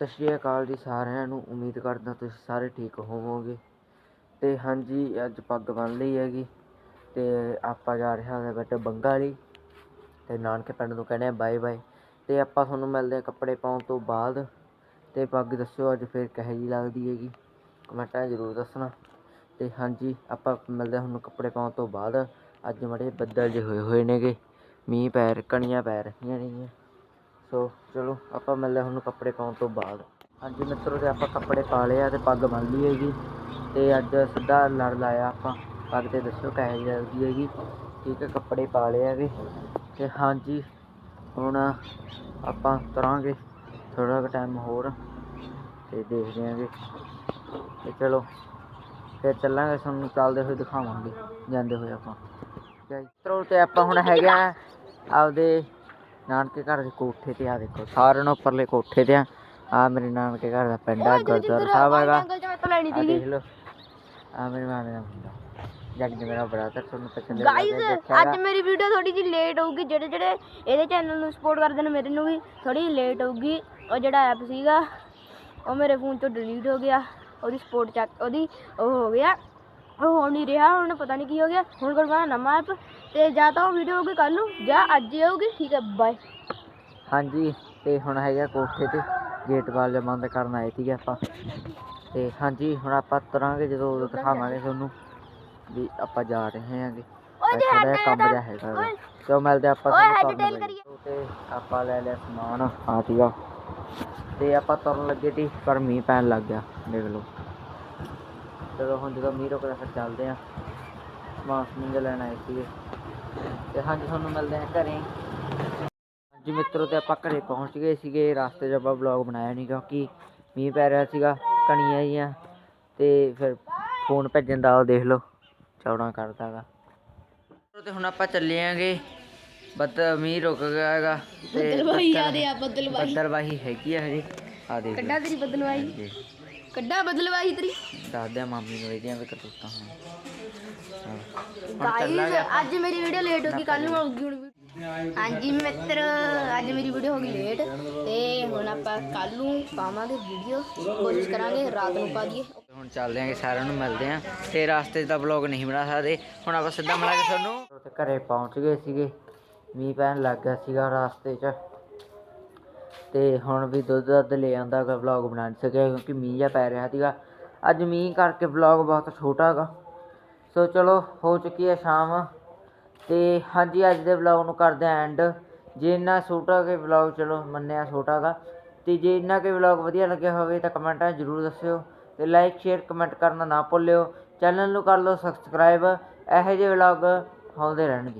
ਸਤਿ ਸ਼੍ਰੀ ਅਕਾਲ ਜੀ ਸਾਰਿਆਂ ਨੂੰ। ਉਮੀਦ ਕਰਦਾ ਤੁਸੀਂ ਸਾਰੇ ਠੀਕ ਹੋਵੋਗੇ। ਤੇ ਹਾਂਜੀ, ਅੱਜ ਪੱਗ ਬੰਨ ਲਈ ਹੈਗੀ ਤੇ ਆਪਾਂ ਜਾ ਰਹੇ ਹਾਂ ਬੇਟੇ ਬੰਗਾ ਲਈ ਤੇ ਨਾਨਕੇ ਪਿੰਡ ਨੂੰ ਕਹਿੰਦੇ ਆ ਬਾਏ ਬਾਏ। ਤੇ ਆਪਾਂ ਤੁਹਾਨੂੰ ਮਿਲਦੇ ਆ ਕੱਪੜੇ ਪਾਉਣ ਤੋਂ ਬਾਅਦ। ਤੇ ਪੱਗ ਦੱਸਿਓ ਅੱਜ ਫਿਰ ਕਿਹੋ ਜਿਹੀ ਲੱਗਦੀ ਹੈਗੀ। ਕਮੈਂਟਾਂ ਜ਼ਰੂਰ ਦੱਸਣਾ। ਤੇ ਹਾਂਜੀ, ਆਪਾਂ ਮਿਲਦੇ ਹਾਂ ਤੁਹਾਨੂੰ ਕੱਪੜੇ ਪਾਉਣ ਤੋਂ ਬਾਅਦ। ਅੱਜ ਮੜੇ ਬੱਦਲ ਜਿਹੇ ਹੋਏ ਹੋਏ ਨੇਗੇ। ਮੀਂਹ ਪੈ ਰ ਕਣੀਆਂ ਪੈ ਰਹੀਆਂ ਨੇਗੀਆਂ। ਸੋ ਚਲੋ, ਆਪਾਂ ਮਿਲਦੇ ਹਾਂ ਤੁਹਾਨੂੰ ਕੱਪੜੇ ਪਾਉਣ ਤੋਂ ਬਾਅਦ। ਹਾਂਜੀ ਮਿੱਤਰੋ, ਤੇ ਆਪਾਂ ਕੱਪੜੇ ਪਾ ਲਏ ਆ ਤੇ ਪੱਗ ਬੰਨ ਲਈ ਹੈਗੀ। ਤੇ ਅੱਜ ਸਿੱਧਾ ਲੜ ਲਾਇਆ ਆਪਾਂ। ਪੱਗ ਤੇ ਦੱਸੋ ਕਿਹੋ ਜਿਹੀ ਲੱਗਦੀ ਹੈਗੀ। ਠੀਕ ਹੈ, ਕੱਪੜੇ ਪਾ ਲਏ ਹੈਗੇ। ਤੇ ਹਾਂਜੀ, ਹੁਣ ਆਪਾਂ ਤੁਰਾਂਗੇ ਥੋੜਾ ਕੁ ਟਾਈਮ ਹੋਰ ਤੇ ਦੇਖਦੇ ਆਂਗੇ ਤੇ ਚਲੋ, ਫਿਰ ਚੱਲਾਂਗੇ, ਤੁਹਾਨੂੰ ਚੱਲਦੇ ਹੋਏ ਦਿਖਾਵਾਂਗੇ। ਜਾਂਦੇ ਹੋਏ ਆਪਾਂ। ਮਿੱਤਰੋ, ਤੇ ਆਪਾਂ ਹੁਣ ਹੈਗੇ ਆ ਆਪਦੇ ਨਾਨਕੇ ਘਰ ਦੇ ਕੋਠੇ ਤੇ ਆ ਦੇਖੋ ਸਾਰਿਆਂ ਨੂੰ ਉੱਪਰਲੇ ਕੋਠੇ ਤੇ ਆ। ਆ ਮੇਰੇ ਨਾਨਕੇ ਘਰ ਦਾ ਪਿੰਡ ਆ ਗੁਰਦੁਆਰਾ ਸਾਹਿਬ ਹੈਗਾ। ਆ ਦੇਖ ਲਓ। ਆ ਮੇਰੇ ਮਾਮੇ ਦਾ ਮੁੰਡਾ। ਜੱਗ ਜੀ ਮੇਰਾ ਬਰਾਦਰ ਤੁਹਾਨੂੰ ਪਸੰਦ ਗਾਇਸ ਅੱਜ ਮੇਰੀ ਵੀਡੀਓ ਥੋੜੀ ਜਿਹੀ ਲੇਟ ਹੋਊਗੀ। ਜਿਹੜੇ ਜਿਹੜੇ ਇਹਦੇ ਚੈਨਲ ਨੂੰ ਸਪੋਰਟ ਕਰਦੇ ਨੇ ਮੇਰੇ ਨੂੰ ਵੀ ਥੋੜੀ ਲੇਟ ਹੋਊਗੀ। ਉਹ ਜਿਹੜਾ ਐਪ ਸੀਗਾ ਉਹ ਮੇਰੇ ਫੋਨ ਤੋਂ ਡਿਲੀਟ ਹੋ ਗਿਆ। ਉਹਦੀ ਸਪੋਰਟ ਚੱਕ ਉਹਦੀ ਉਹ ਹੋ ਗਿਆ। ਉਹ ਹੋ ਨਹੀਂ ਰਿਹਾ ਹੁਣ ਪਤਾ ਨਹੀਂ ਕੀ ਹੋ ਗਿਆ। ਹੁਣ ਕਰਵਾਉਣਾ ਨਵਾਂ ਐਪ ਤੇ ਜਾਂ ਤਾਂ ਉਹ ਵੀਡੀਓ ਹੋਊਗੀ ਕੱਲ ਨੂੰ ਜਾਂ ਅੱਜ ਹੀ ਹੋਊਗੀ ਠੀਕ ਹੈ ਬਾਏ ਹਾਂਜੀ ਤੇ ਹੁਣ ਹੈਗਾ ਕੋਠੇ ਤੇ ਗੇਟ ਵਾਲ ਬੰਦ ਕਰਨ ਆਏ ਸੀਗੇ ਆਪਾਂ। ਤੇ ਹਾਂਜੀ ਹੁਣ ਆਪਾਂ ਤੁਰਾਂਗੇ ਜਦੋਂ ਉਦੋਂ ਦਿਖਾਵਾਂਗੇ ਤੁਹਾਨੂੰ ਵੀ ਆਪਾਂ ਜਾ ਰਹੇ ਹਾਂਗੇ। ਥੋੜਾ ਕੰਮ ਜਿਹਾ ਹੈਗਾ ਗਾ। ਚਲੋ ਮਿਲਦੇ ਆਪਾਂ ਤੁਹਾਨੂੰ tail ਲੱਗੇ। ਤੇ ਆਪਾਂ ਲੈ ਲਿਆ ਸਮਾਨ। ਆ। ਸੀਗਾ ਤੇ ਆਪਾਂ ਤੁਰਨ ਲੱਗੇ ਸੀ ਪਰ ਮੀਂਹ ਪੈਣ ਲੱਗ ਗਿਆ ਦੇਖ ਲਓ। ਚਲੋ ਹੁਣ ਜਦੋਂ ਮੀਂਹ ਰੁਕਦਾ ਫਿਰ ਚੱਲਦੇ ਆ ਸਮਾਨ ਸਮੂਨ ਜਿਹਾ ਲੈਣ ਆਏ ਸੀਗੇ। ਤੇ ਹਾਂਜੀ ਤੁਹਾਨੂੰ ਮਿਲਦੇ ਆ ਘਰੇ। ਹਾਂਜੀ ਮਿੱਤਰੋ ਤੇ ਆਪਾਂ ਘਰੇ ਪਹੁੰਚ ਗਏ ਸੀਗੇ। ਰਸਤੇ 'ਚ ਆਪਾਂ ਵਲੌਗ ਬਣਾਇਆ ਨਹੀਂ ਕਿਉਂਕਿ ਮੀਂਹ ਪੈ ਰਿਹਾ ਸੀਗਾ ਕਣੀਆਂ ਜੀਆਂ। ਤੇ ਫਿਰ ਫੋਨ ਭੇਜਣ ਦਾ ਉਹ ਦੇਖ ਲਓ ਚੌੜਾ ਕਰਦਾਗਾ ਤੇ ਹੁਣ ਆਪਾਂ ਚੱਲੇ ਆਂਗੇ। ਬੱਦ ਮੀਂਹ ਰੁਕ ਗਿਆ ਹੈਗਾ। ਤੇ ਬੱਦਲਵਾਈ ਆ ਰਿਹਾ ਬੱਦਲਵਾਈ ਬੱਦਲਵਾਹੀ। ਹੈਗੀ ਆ ਹਜੇ ਆ ਦੇਖ ਕੱਢਾ ਤੇਰੀ ਬੱਦਲਵਾਈ ਕੱਢਾ ਬੱਦਲਵਾਈ ਤੇਰੀ। ਦੱਸਦੇ ਆ ਮਾਮੀ ਨੂੰ ਇਹਦੀਆਂ ਵੀ ਕਰਤੂਤਾਂ ਹੁਣ। ਚੱਲਾਂਗੇ ਅੱਜ ਮੇਰੀ ਵੀਡੀਓ ਲੇਟ ਹੋ ਗਈ ਕੱਲ ਨੂੰ ਆਊਗੀ ਹੁਣ video। ਹਾਂਜੀ ਮਿੱਤਰ ਅੱਜ ਮੇਰੀ ਵੀਡੀਓ ਹੋ ਗਈ ਲੇਟ ਤੇ ਹੁਣ ਆਪਾਂ ਕੱਲ ਨੂੰ ਪਾਵਾਂਗੇ ਵੀਡੀਓ ਕੋਸ਼ਿਸ਼ ਕਰਾਂਗੇ ਰਾਤ ਨੂੰ ਪਾ ਦਈਏ। ਹੁਣ ਚੱਲਦੇ ਆਂਗੇ ਸਾਰਿਆਂ ਨੂੰ ਮਿਲਦੇ ਆਂ। ਤੇ ਰਾਸਤੇ 'ਚ ਦਾ ਵਲੌਗ ਨਹੀਂ ਬਣਾ ਸਕਦੇ। ਹੁਣ ਆਪਾਂ ਸਿੱਧਾ ਮਿਲਾਂਗੇ ਤੁਹਾਨੂੰ। ਤੇ ਘਰੇ ਪਹੁੰਚ ਗਏ ਸੀਗੇ। ਮੀਂਹ ਪੈਣ ਲੱਗ ਗਿਆ ਸੀਗਾ ਰਾਸਤੇ 'ਚ। ਤੇ ਹੁਣ ਵੀ ਦੁੱਧ ਦੱਧ ਲੈ ਆਂਦਾ ਗਾ ਵਲੌਗ ਬਣਾ ਨਹੀਂ ਸਕਿਆ ਕਿਉਂਕਿ ਮੀਂਹ ਜਿਹਾ ਪੈ ਰਿਹਾ ਸੀਗਾ। ਅੱਜ ਮੀਂਹ ਕਰਕੇ ਵਲੌਗ ਬਹੁਤ ਛੋਟਾ ਹੈਗਾ ਸੋ ਚਲੋ, ਹੋ ਚੁੱਕੀ ਹੈ ਸ਼ਾਮ। ਤੇ ਹਾਂਜੀ, ਅੱਜ ਦੇ ਵਲੌਗ ਨੂੰ ਕਰਦੇ ਆਂ ਐਂਡ ਜੇ ਇੰਨਾ ਛੋਟਾ ਕਿ ਵਲੌਗ ਚਲੋ, ਮੰਨਿਆ ਛੋਟਾ ਗਾ। ਤੇ ਜੇ ਇੰਨਾ ਕਿ ਵਲੌਗ ਵਧੀਆ ਲੱਗਿਆ ਹੋਵੇ, ਤਾਂ ਕਮੈਂਟਾਂ ਜ਼ਰੂਰ ਦੱਸਿਓ। ਤੇ ਲਾਈਕ ਸ਼ੇਅਰ ਕਮੈਂਟ ਕਰਨਾ ਨਾ ਭੁੱਲਿਓ। ਚੈਨਲ ਨੂੰ ਕਰ ਲਓ ਸਬਸਕ੍ਰਾਈਬ ਇਹੋ ਜਿਹੇ ਵਲੌਗ ਆਉਂਦੇ ਰਹਿਣਗੇ।